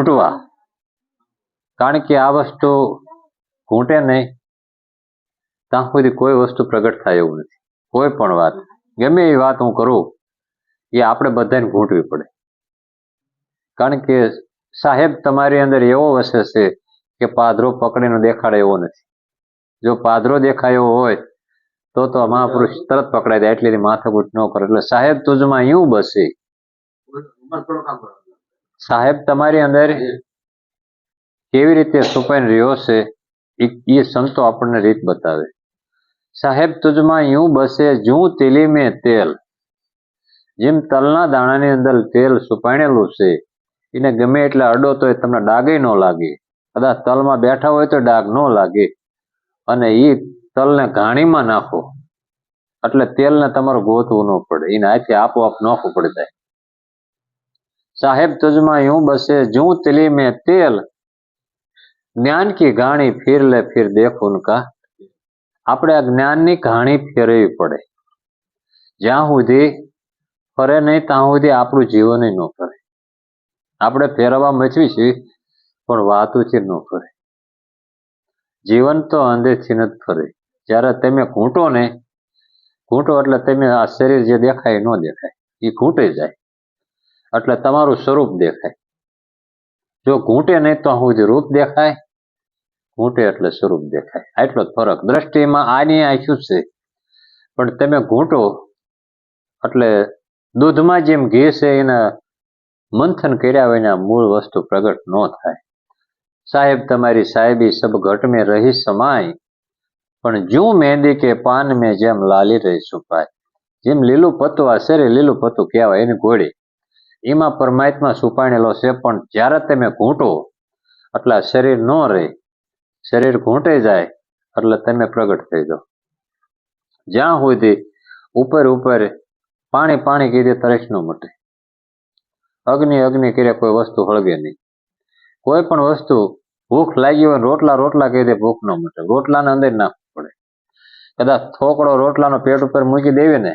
ઘૂંટવા. કારણ કે આ વસ્તુ ઘૂંટે નહીં. ત્યાં સુધી કોઈ વસ્તુ પ્રગટ થાય એવું નથી. કોઈ પણ વાત. ગમે એવી વાત હું કરું, એ આપણે બધાને ઘૂંટવી પડે. કારણ કે સાહેબ તમારી અંદર એવો વસે છે કે પાદરો પકડીને દેખાડે એવો નથી. જો પાદરો દેખાયો હોય, તો તો મહાપુરુષ તરત પકડાઈ જાય એટલે માથાકૂટ ન કરે. એટલે સાહેબ તુજમાં યું બસે. સાહેબ, તમારી અંદર કેવી રીતે છુપાઈને રહ્યો છે, એ સંતો આપણને રીત બતાવે. સાહેબ, તુજમાં યું બસે જું તેલી મેં તેલ. જેમ તલના દાણાની અંદર તેલ સુપાણેલું છે, એને ગમે એટલે અડો તો તમને ડાગે ન લાગે. કદાચ તલમાં બેઠા હોય તો ડાગ ન લાગે. અને એ તલને ઘાણીમાં નાખો. એટલે તેલને તમારે ગોતવું ન પડે. એને હાથે આપોઆપ નાખવું પડી જાય સાહેબ તુજમાં યું બસે જું તેલી મેં તેલ જ્ઞાન કી ઘાણી ફિર લે ફિર દેખ ઉનકા આપણે આ જ્ઞાનની ઘાણી ફેરવવી પડે જ્યાં સુધી ફરે નહીં ત્યાં સુધી આપણું જીવન ન ફરે આપણે ફેરવવા મચવી છીએ પણ વાતુથી ન ફરે જીવન તો અંધેથી ન જ ફરે જ્યારે તમે ઘૂંટો ને ઘૂંટો એટલે તમે આ શરીર જે દેખાય એ ન દેખાય એ ઘૂંટે જાય એટલે તમારું સ્વરૂપ દેખાય. જો ઘૂંટે નહીં તો સુધી રૂપ દેખાય. ઘૂંટે એટલે સ્વરૂપ દેખાય. આટલો જ ફરક. દ્રષ્ટિમાં આની આખ્યું છે. પણ તમે ઘૂંટો એટલે દૂધમાં જેમ ઘી છે એના મંથન કર્યા વિના મૂળ વસ્તુ પ્રગટ ન થાય. સાહેબ, તમારી સાહેબી સબ ઘટ મેં રહી સમાય. પણ જું મહેંદી કે પાન મેં જેમ લાલી રહી છુપાય. જેમ લીલું પત્તું આ શરીર લીલું પત્તું કહેવાય એની ઘોડી. એમાં પરમાત્મા છુપાણેલો છે, પણ જ્યારે તમે ઘૂંટો, એટલે શરીર ન રહે. શરીર ઘૂંટે જાય, એટલે તમે પ્રગટ થઈ જાઓ. જ્યાં સુધી ઉપર ઉપર પાણી પાણી કીધે તરસ ન મટે. અગ્નિ અગ્નિ કર્યા કોઈ વસ્તુ હળગે નહીં. કોઈ પણ વસ્તુ ભૂખ લાગી હોય રોટલા રોટલા કહી દે, ભૂખ ન મટે. રોટલાને અંદર નાખવું પડે. કદાચ થોકડો રોટલાનો પેટ ઉપર મૂકી દેવી ને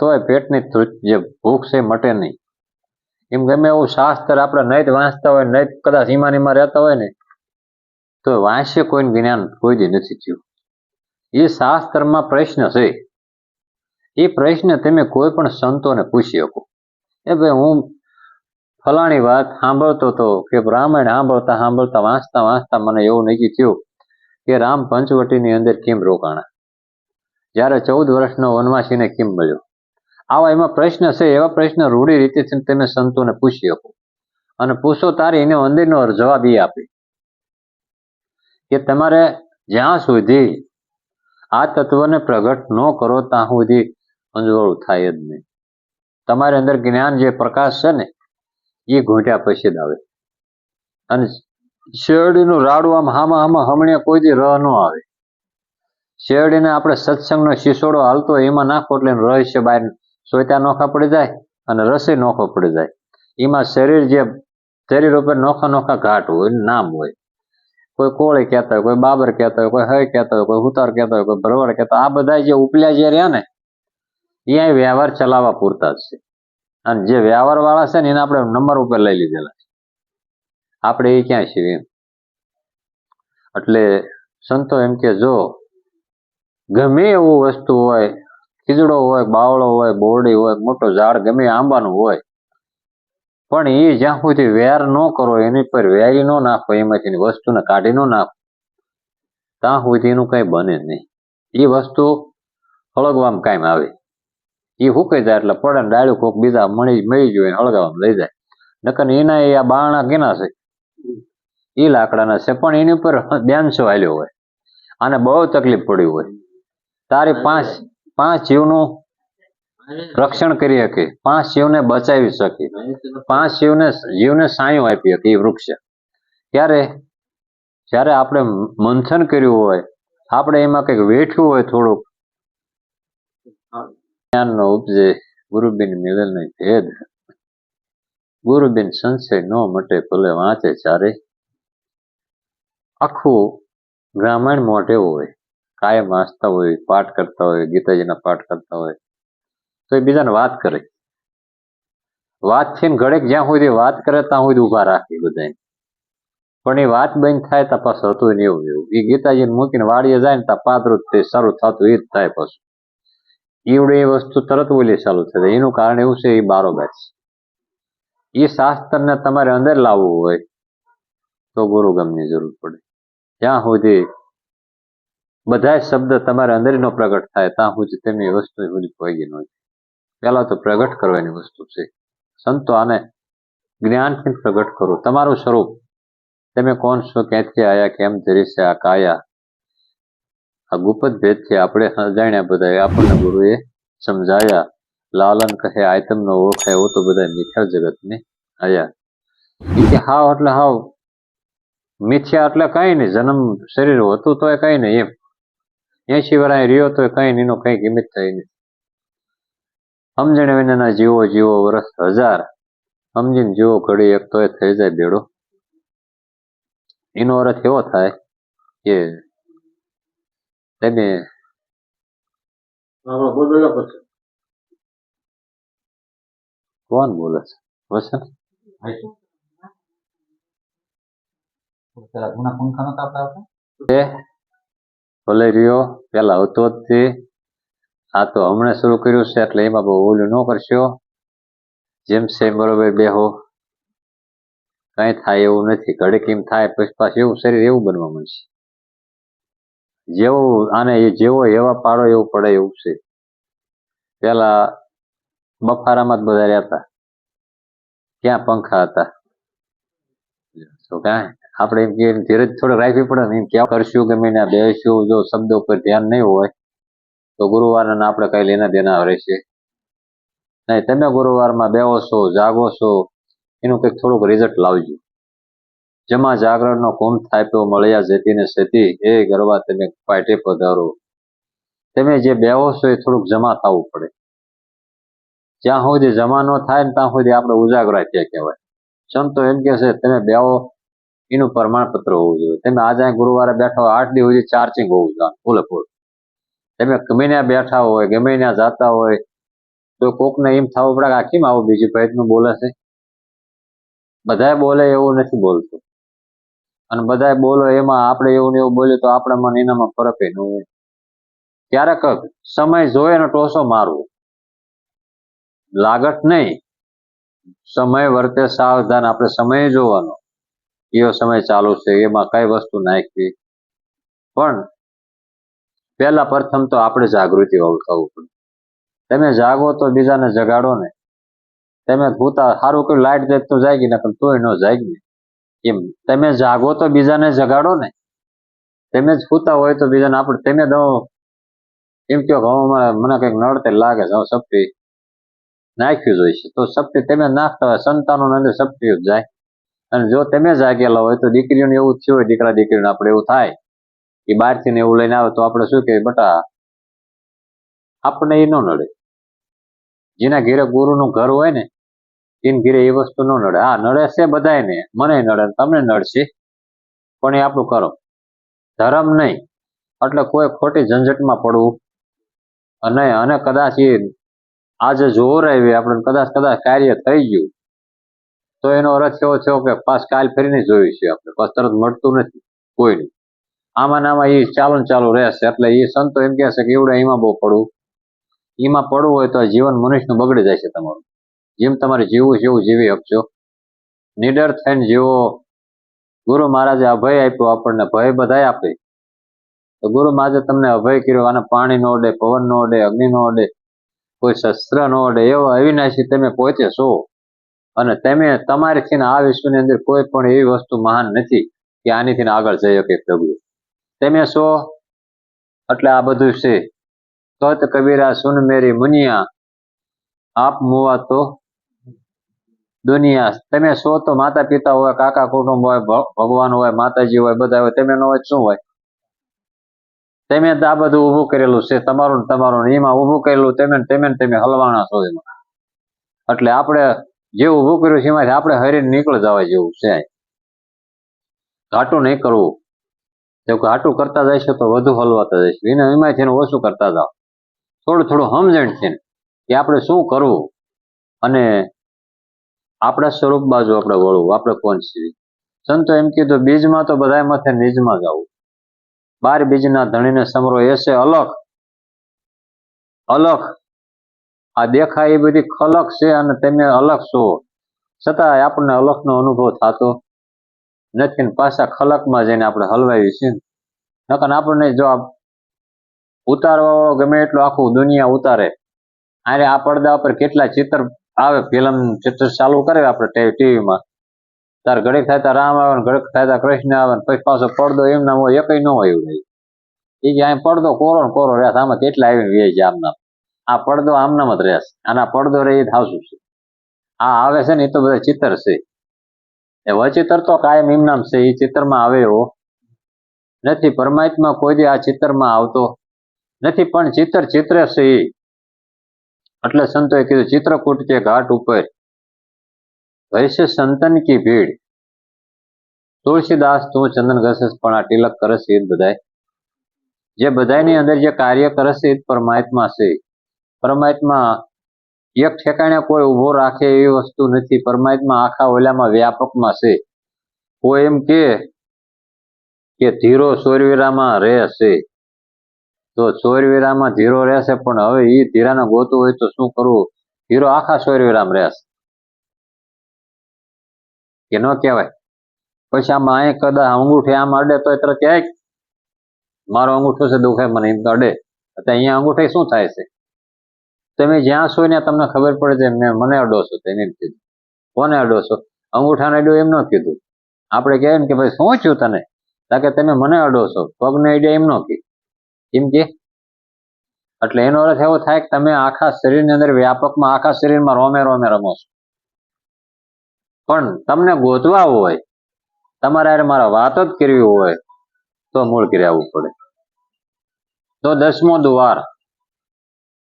તોય પેટની જે ભૂખ છે મટે નહીં. એમ ગમે એવું શાસ્ત્ર આપણે નહીં વાંચતા હોય નહીં કદાચ ઈમાન ઈમાં રહેતા હોય ને, તો વાંચ્ય કોઈનું જ્ઞાન કોઈ દી નથી થયું. એ શાસ્ત્રમાં પ્રશ્ન છે. એ પ્રશ્ન તમે કોઈ પણ સંતોને પૂછી શકો. એ ભાઈ હું ફલાણી વાત સાંભળતો હતો કે રામાયણ સાંભળતા સાંભળતા વાંચતા વાંચતા મને એવું નક્કી થયું કે રામ પંચવટીની અંદર કેમ રોકાણા? જ્યારે ચૌદ વર્ષનો વનવાસીને કેમ મળ્યો? આવા એમાં પ્રશ્ન છે, એવા પ્રશ્ન રૂઢી રીતે તમે સંતોને પૂછી શકો. અને પૂછો તારે એને અંદરનો જવાબ એ આપે. કે તમારે જ્યાં સુધી આ તત્વને પ્રગટ ન કરો, ત્યાં સુધી અંજવાળું થાય જ નહીં. તમારી અંદર જ્ઞાન જે પ્રકાશ છે ને, એ ઘૂંટ્યા પછી જ આવે. અને શેરડીનું રાડું આમ હામાં હામાં હમણે કોઈ રહ ન આવે. શેરડીને આપણે સત્સંગનો શિસોડો હાલતો એમાં નાખો એટલે રહસ્ય બહાર સોયતા નોખા પડી જાય અને રસી નોખો પડી જાય. એમાં શરીર જે, શરીર ઉપર નોખા નોખા ઘાટ હોય, નામ હોય. કોઈ કોળી કહેતા હોય, કોઈ બાબર કહેતા હોય, કોઈ હય કહેતા હોય, કોઈ હુતાર કહેતા હોય, કોઈ ભરવાડ કહેતા આ બધા જે ઉપલ્યા જે રહ્યા ને એ વ્યવહાર ચલાવવા પૂરતા છે. અને જે વ્યવહાર વાળા છે ને, એને આપણે નંબર ઉપર લઈ લીધેલા છે. આપણે એ ક્યાં છીએ એટલે સંતો એમ કે જો ગમે એવું વસ્તુ હોય ખીજડો હોય, બાવળો હોય, બોરડી હોય, મોટો ઝાડ, ગમે આંબાનું હોય. પણ એ જ્યાં સુધી વેર ન કરો, એની પર વેરી ન નાખો, એમાંથી વસ્તુને કાઢી ન નાખો, ત્યાં સુધી એનું કઈ બને નહીં. એ વસ્તુ હળગવામાં કાયમ આવે. એ હુકાઈ જાય એટલે પડે ડાળું કોક બીજા મળી મળી જોઈએ હળગાવામાં લઈ જાય. નકર એના એ આ બારણા કેના છે? એ લાકડાના છે, પણ એની ઉપર બેનસો હાલ્યો હોય. આને બહુ તકલીફ પડી હોય. તારી પાંચ પાંચ જીવનું રક્ષણ કરી શકે, પાંચ શિવને બચાવી શકે. પાંચ શિવને જીવને સાયું આપી શકે એ વૃક્ષ. ત્યારે જ્યારે આપણે મંથન કર્યું હોય, આપણે એમાં કંઈક વેઠ્યું હોય થોડુંક, જ્ઞાનનો ઉપજે ગુરુબિન મિલન નહીં ભેદ. ગુરુબિન સંશય ન મટે, ભલે વાંચે ચારે. આખું રામાયણ મોઢે હોય. કાયમ વાંચતા હોય, પાઠ કરતા હોય, ગીતાજીના પાઠ કરતા હોય, તો એ બીજાને વાત કરે. વાત છે ને ઘડેક જ્યાં સુધી વાત કરે ત્યાં સુધી ઊભા રાખે બધાને પણ એ વાત બંધ થાય તો પાછું હતું ને એવું એવું એ ગીતાજીને મૂકીને વાડીએ જાય ને ત્યાં પાદરું તે શરૂ થતું એ જ થાય પાછું. એવડે એ વસ્તુ તરત બોલી ચાલુ થઈ જાય. એનું કારણ એવું છે એ બારોબાર છે. એ શાસ્ત્રને તમારે અંદર લાવવું હોય તો ગુરુગમની જરૂર પડે. જ્યાં સુધી બધા શબ્દ તમારે અંદરનો પ્રગટ થાય ત્યાં સુધી તેમની વસ્તુ સુધી પહોંચી ન પહેલા તો પ્રગટ કરવાની વસ્તુ છે. સંતો આને જ્ઞાનથી પ્રગટ કરો. તમારું સ્વરૂપ. તમે કોણ છો, ક્યાંથી આયા, કેમ ધરી છે આ કાયા? આ ગુપ્ત ભેદ છે આપણે જાણ્યા બધા આપણને ગુરુએ સમજાયા. લાલન કહે, આયતમનો ઓળખાય એવો તો બધા નિખર જગત ને આયા કે, હાવ એટલે હાવ. મિથ્યા એટલે કઈ નહીં. જન્મ શરીર હતું એ કઈ નહીં એમ. એસી વર્ષ રહ્યો તો કઈ એનો કઈ કિંમત થઈ નથી. સમજણ વિનાના જીવો જીવો વર્ષ હજાર. સમજીને જીવો ઘડી એક તોય થઈ જાય બેડો. એનો અર્થ એવો થાય કે તમે કોણ બોલે છે? પંખા નતા આવતા? રહ્યો પેલા હતો જ તે. આ તો હમણાં શરૂ કર્યું છે, એટલે એમાં બહુ ઓલું ન કરશો. જેમ છે બરોબર બેહો. કઈ થાય એવું નથી. ઘડીક કેમ થાય, પછી પાછું એવું શરીર એવું બનવા મળશે જેવું આને જેવો એવા પાડો એવું પડે એવું છે. પેલા બફારામાં જ બધા રહેતા. ક્યાં પંખા હતા? તો કાંઈ? આપણે એમ કે ધીરજ થોડો રાખવી પડે ને, એમ ક્યાં કરશું ગમે ને બેસશું જો શબ્દો પર ધ્યાન નહીં હોય, તો ગુરુવારના આપણે કઈ લેના દેના રહેશે. નહીં, તમે ગુરુવારમાં બેહો છો જાગો છો એનું કંઈક થોડુંક રિઝલ્ટ લાવજો. જેમાં જાગરણનો કુંભ તો મળ્યા જતી ને સતી એ ગરવા તમે પાટે પધારો. તમે જે બેહો છો એ થોડુંક જમા થવું પડે. જ્યાં સુધી જમા ન થાય ને, ત્યાં સુધી આપણે ઉજાગરા ક્યાં કહેવાય. સંતો એમ કે છે, તમે બેહો એનું પ્રમાણપત્ર હોવું જોઈએ. તમે આજે ગુરુવારે બેઠા હોય આઠ દિવસ ચાર્જિંગ હોવું જોઈએ. ફૂલે ફૂલ તમે ગમે ત્યાં બેઠા હોય, ગમે ત્યાં જતા હોય, તો કોકને એમ થવું પડે કે આ કેમ આવું બીજું પ્રયત્ન બોલે છે? બધાએ બોલે એવું નથી બોલતું. અને બધા બોલો એમાં આપણે એવું ને એવું બોલીએ તો આપણા મન એનામાં ફરક ન હોય. ક્યારેક સમય જોઈ અને ટોસો મારવો. લાગત નહીં. સમય વર્તે સાવધાન. આપણે સમય જોવાનો. એવો સમય ચાલુ છે, એમાં કઈ વસ્તુ નાખવી? પણ પહેલા પ્રથમ તો આપણે જાગૃતિ હોવું થવું પડે. તમે જાગો તો બીજાને જગાડો ને. તમે ભૂતા સારું કર્યું, લાઈટ જાય તો જાગી ને પણ તોય ન જાગી એમ, તમે જાગો તો બીજાને જગાડો ને. તમે જ ભૂતા હોય તો બીજાને આપણે, તમે દો. એમ કહો કે મને કંઈક નડતે લાગે છે સપટી નાખ્યું જ હોય છે તો શક્તિ તમે નાખતા હોય સંતાનો અંદર સપટી જ જાય. અને જો તમે જાગેલા હોય તો દીકરીઓને એવું થયું હોય, દીકરા દીકરીને આપણે એવું થાય એ બહારથી ને એવું લઈને આવે તો આપણે શું કહીએ, બટા આપણને એ ન નડે. જેના ઘેરે ગુરુનું ઘર હોય ને, એને ઘેરે એ વસ્તુ ન નડે. હા, નડે છે બધાયને, મને નડે તમને નડશે, પણ એ આપણું કરો. ધર્મ નહીં. એટલે કોઈ ખોટી ઝંઝટમાં પડવું અને અને કદાચ એ આજે જોર આવી આપણે કદાચ કદાચ કાર્ય થઈ ગયું તો એનો અર્થ એવો થયો કે પાસ કાલ ફરીને જોયું છે આપણે. પાસ તરત મળતું નથી. કોઈને આમાં નામાં એ ચાલુ ચાલુ રહેશે. એટલે એ સંતો એમ કહે છે કે એવડે એમાં બહુ પડવું. એમાં પડવું હોય તો જીવન મનુષ્યનું બગડી જાય છે તમારું. જેમ તમારે જીવવું છે એવું જીવી શકશો નિડર થઈને જીવો ગુરુ મહારાજે અભય આપ્યો આપણને. ભય બધાય આપે. તો ગુરુ મહારાજે તમને અભય કર્યો. આને પાણી નો અડે પવન નો અડે, અગ્નિ નો અડે, કોઈ શસ્ત્ર નો અડે. એવો અવિનાશી તમે પોતે છો. અને તમે તમારીથી ને આ વિશ્વની અંદર કોઈ પણ એવી વસ્તુ મહાન નથી કે આનીથી આગળ જઈ શકે પ્રભુ. તમે છો, એટલે આ બધું છે. સત કબીરા સુન મેરી મુનિયા, આપ મુવા તો દુનિયા. તમે છો તો માતા પિતા હોય, કાકા કુટુંબ હોય ભગવાન હોય, માતાજી હોય, બધા હોય, તમે હોય શું હોય? તમે આ બધું ઊભું કરેલું છે, તમારું તમારું એમાં ઊભું કરેલું તમે તમે તમે હલવાણા છો એમાં. એટલે આપણે જે ઊભું કર્યું છે એમાંથી આપણે હરીને નીકળી જવા જેવું છે ઘાટું નહીં કરવું. જો ઘાટું કરતા જઈશું તો વધુ હલવાતા જઈશું એને એમાંથી ઓછું કરતા જાઓ. થોડું થોડું સમજણ છે કે આપણે શું કરવું અને આપણા સ્વરૂપ બાજુ આપણે વળવું. આપણે કોણ છીએ? સંતો એમ કીધું, બીજમાં તો બધા માથે નિજમાં જવું બાર બીજના ધણીને સમરો છે અલખ અલખ આ દેખાય એ બધી ખલક છે અને તમે અલગ છો. છતાંય આપણને અલગનો અનુભવ થતો નથી પાછા ખલકમાં જઈને આપણે હલવાવી છે નકર આપણને જો આ ઉતારવા ગમે એટલું આખું દુનિયા ઉતારે. અરે આ પડદા ઉપર કેટલા ચિત્ર આવે ફિલ્મ ચિત્ર ચાલુ કરે આપણે ટીવીમાં. તાર ઘડીક થાય ત્યાં રામ આવે ને ઘડીક થાય કૃષ્ણ આવે ને પછી પાછો પડદો એમના હોય, એકય ન હોય એવું એ જ્યાં પડદો કોરો ને કોરો રહ્યા, આમાં કેટલા આવીને વે છે આમનામ. આ પડદો આમનામ જ રહેશે. અને આ પડદો રહે એ ધાવશું છે. આ આવે છે ને એ તો બધા ચિત્ર છે. એ વચિત્ર તો કાયમ ઇમનામ છે. એ ચિત્રમાં આવે એવો નથી. પરમાત્મા કોઈ દી આ ચિત્રમાં આવતો નથી, પણ ચિત્ર ચિત્ર છે એટલે સંતોએ કીધું, ચિત્રકૂટ કે ઘાટ ઉપર વૈશ્ય સંતન કી ભીડ. તુલસીદાસ તું ચંદન ઘસેસ, પણ આ તિલક કરશે એ બધાય. જે બધાની અંદર જે કાર્ય કરે છે એ પરમાત્મા છે. પરમાત્મા એક ઠેકાણે કોઈ ઊભો રાખે એવી વસ્તુ નથી. પરમાત્મા આખા ઓલામાં વ્યાપકમાં છે. કોઈ એમ કે ધીરો સોરવીરામાં રહેશે. તો સોરવીરામાં ધીરો રહેશે, પણ હવે એ ધીરાને ગોતું હોય તો શું કરવું? ધીરો આખા સોરવીરામ રહેશે. કે ન કહેવાય. પછી આમાં અહીં કદાચ અંગૂઠે આમ અડે તો તરત ક્યાંય મારો અંગૂઠો છે, દુખાય, મને એમ તો અડે. અત્યારે અહીંયા અંગૂઠે શું થાય છે? તમે જ્યાં છો ત્યાં તમને ખબર પડે છે, મેં મને અડો છો તેને કીધું કોને અડો છો અંગૂઠાને અડ્યો એમ ન કીધું. આપણે કહે કે ભાઈ, શું છું તને? કે તમે મને અડો છો પગને અડ્યા એમ ન કીધું એમ કે? એટલે એનો અર્થ એવો થાય કે તમે આખા શરીરની અંદર વ્યાપકમાં આખા શરીરમાં રોમે રોમે રમો છો. પણ તમને ગોતવા હોય, તમારે હારે મારા વાત જ કરવી હોય, તો મૂળ કરી આવવું પડે. તો દસમો દ્વાર.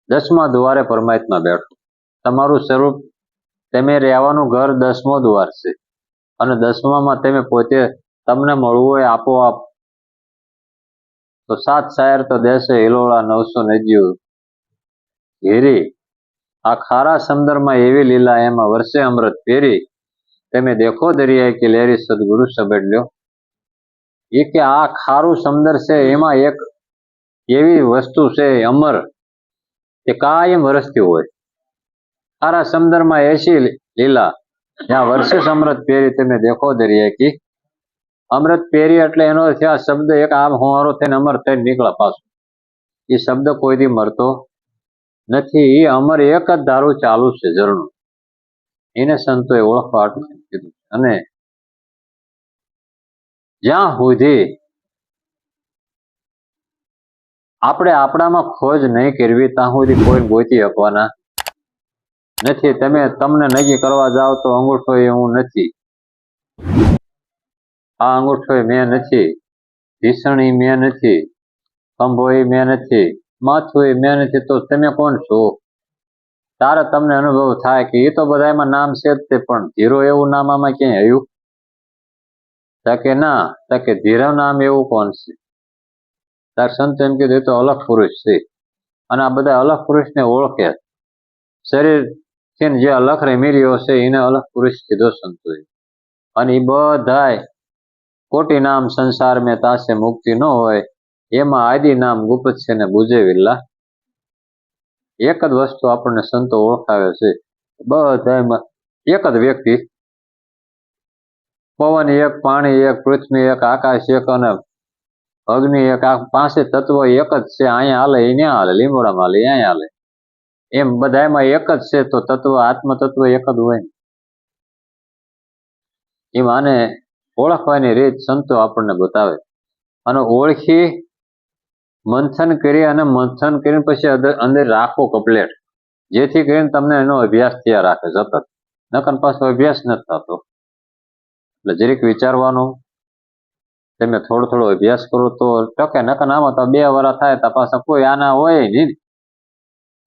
દસમા દ્વારે પરમાત્મા બેઠો. તમારું સ્વરૂપ તમે રહેવાનું ઘર દસમો દ્વાર છે. અને દસમામાં તમે પોતે તમને મળવું હોય આપોઆપ. તો સાત શાયર તો દેશે હિલોળા નવસો નદીઓ ઘેરી આ ખારા સમંદરમાં એવી લીલા એમાં વર્ષે અમૃત ફેરી તમે દેખો દરિયા કે લેરી સદગુરુ સબેડ લ્યો. એ કે આ ખારું સમંદર છે, એમાં એક એવી વસ્તુ છે, અમર. કે કાયમ વરસતી હોય. તારા સમંદરમાં એસી લીલા. જ્યાં વર્ષે અમૃત પહેરી તમે દેખો દરિયા કી. અમૃત પહેરી એટલે એનો આ શબ્દ એક આમ હોવારો થઈને અમર થઈને નીકળે પાછું. એ શબ્દ કોઈથી મરતો નથી. એ અમર એક જ ધારું ચાલુ છે ઝરણું. એને સંતોએ ઓળખવા કીધું અને જ્યાં સુધી આપણે આપણામાં ખોજ નહીં કરવી, ત્યાં સુધી કોઈ ગોતી શકવાના નથી. તમે તમને નક્કી કરવા જાઓ તો અંગૂઠો એ હું નથી. આ અંગૂઠો મેં નથી. ભીષણી મેં નથી. ખંભો મેં નથી. માથું એ મેં નથી. તો તમે કોણ છો? તારે તમને અનુભવ થાય કે એ તો બધામાં નામ છે જ તે, પણ ધીરો એવું નામ આમાં ક્યાંય આવ્યું? તકે ના, તકે ધીરો નામ એવું કોણ છે? તાર સંત એમ કીધું તો અલગ પુરુષ છે. અને આ બધા અલગ પુરુષને ઓળખે શરીર છે જે અલગ રમી રહ્યો છે, એને અલગ પુરુષ કીધો સંતોએ અને એ બધાય કોટી નામ સંસાર મેં તાસે મુક્તિ ન હોય, એમાં આદિ નામ ગુપ્ત છે ને બુજે વિલ્લા. એક જ વસ્તુ આપણને સંતો ઓળખાવે છે. બધામાં એક જ વ્યક્તિ. પવન એક, પાણી એક, પૃથ્વી એક, આકાશ એક અને અગ્નિ એક આ પાંચે તત્વ એક જ છે, અહીંયા હાલે, એ ત્યાં હાલે લીંબોડામાં હાલે અહીંયા હાલે. એમ બધામાં એક જ છે, તો તત્વ આત્મ તત્વ એક જ હોય એમાં આને ઓળખવાની રીત સંતો આપણને બતાવે. અને ઓળખી, મંથન કરી અને મંથન કરીને પછી અંદર રાખો કપલેટ. જેથી કરીને તમને એનો અભ્યાસ થયા રાખે, સતત. નકર પાછો અભ્યાસ નથી થતો. એટલે જરીક વિચારવાનું તમે થોડો થોડો અભ્યાસ કરો તો ટકે, નકર આમાં તો બે વરા થાય, તો પાછા કોઈ આના હોય નહીં.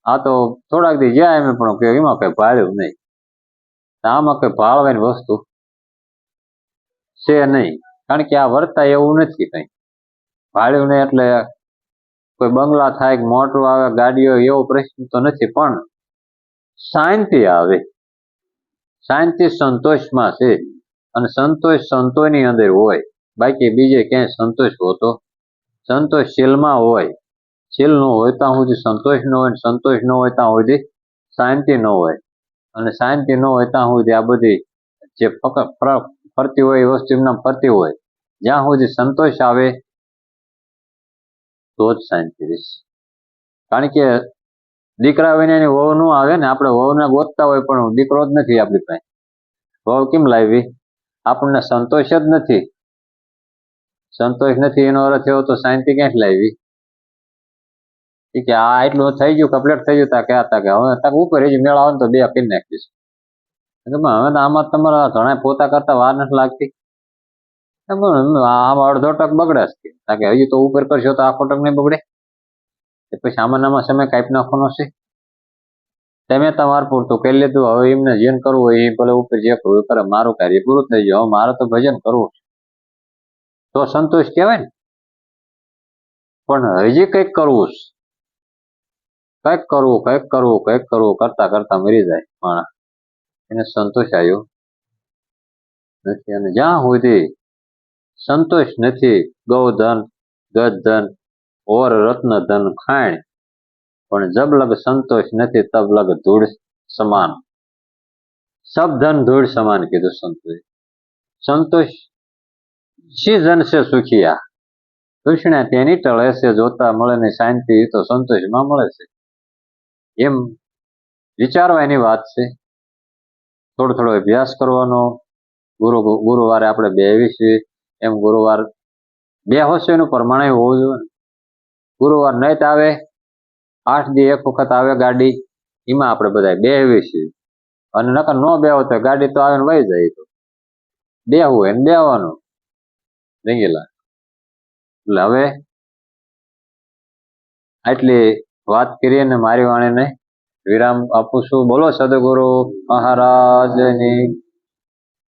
આ તો થોડાક દી જ્યાં એમ, પણ કે એમાં કઈ ભાળ્યું નહીં. આમાં કઈ ભાળવાની વસ્તુ છે નહીં. કારણ કે આ વર્તા એવું નથી કઈ. ભાડ્યું નહીં એટલે કોઈ બંગલા થાય કે મોટું આવે, ગાડીઓ, એવો પ્રશ્ન તો નથી, પણ શાંતિ આવે. શાંતિ સંતોષમાં છે. અને સંતોષ સંતોની અંદર હોય. બાકી બીજે ક્યાંય સંતોષ હોતો? સંતોષ શીલમાં હોય. શીલ ન હોય ત્યાં સુધી સંતોષ ન હોય સંતોષ ન હોય ત્યાં સુધી શાંતિ ન હોય. અને શાંતિ ન હોય ત્યાં સુધી આ બધી જે ફરતી હોય એ વસ્તુ ફરતી હોય. જ્યાં સુધી સંતોષ આવે, તો જ શાંતિ રહેશે. કારણ કે દીકરા વિના એની વહુ ન આવે ને, આપણે વહુને ગોતતા હોય પણ દીકરો જ નથી આપણી પાસે. વહુ કેમ લાવી? આપણને સંતોષ જ નથી. સંતોષ નથી, એનો અર્થ એવો તો શાંતિ ક્યાંથી લાવી? કે આ એટલું થઈ ગયું કમ્પ્લીટ થઈ ગયું, તા કે હતા કે હવે તાક ઉપર હજી ને તો બે કરી નાખીશ. હવે આમાં તમારા ઘણા પોતા કરતા વાર નથી લાગતી. આમાં અડધો ટક બગડાશે કે, હજી તો ઉપર કરશો તો આખો ટક નહીં બગડે. પછી આમાં સમય કાપી નાખવાનો છે? તમે તમારું પૂરતું કરી લીધું, હવે એમને જીવન કરવું હોય, એ ભલે ઉપર જે કરવું કરે, મારું કાર્ય પૂરું થઈ ગયું, હવે મારે તો ભજન કરવું છે. તો સંતોષ કહેવાય ને. પણ હજી કંઈક કરવું કંઈક કરવું કંઈક કરવું કંઈક કરવું કરતા કરતા મરી જાય માણસ. એને સંતોષ આવ્યો નથી. અને જ્યાં સુધી સંતોષ નથી, ગૌધન, ગજધન, ઓર રત્ન ધન ખાણ પણ જબ લગ સંતોષ નથી, તબ લગ ધૂળ સમાન. સબ ધૂળ સમાન કીધું સંતોષ સંતોષ શી જનશે સુખિયા? કૃષ્ણ તેની ટળે છે જોતા મળે ને શાંતિ તો સંતોષમાં મળે છે. એમ વિચારવાની વાત છે. થોડો થોડો અભ્યાસ કરવાનો. ગુરુ ગુરુવારે આપણે બેવી છીએ એમ ગુરુવાર બે હશે એનું પ્રમાણે હોવું જોઈએ. ગુરુવાર નહીં આવે, આઠ દી એક વખત આવે ગાડી, એમાં આપણે બધા છીએ અને નકર ન બેહો તો ગાડી તો આવે વહી જાય તો. બેહવું હોય ને બેહવાનું. રંગીલા એટલે હવે આટલી વાત કરીએ ને મારી વાણીને વિરામ આપું છું. બોલો સદગુરુ મહારાજની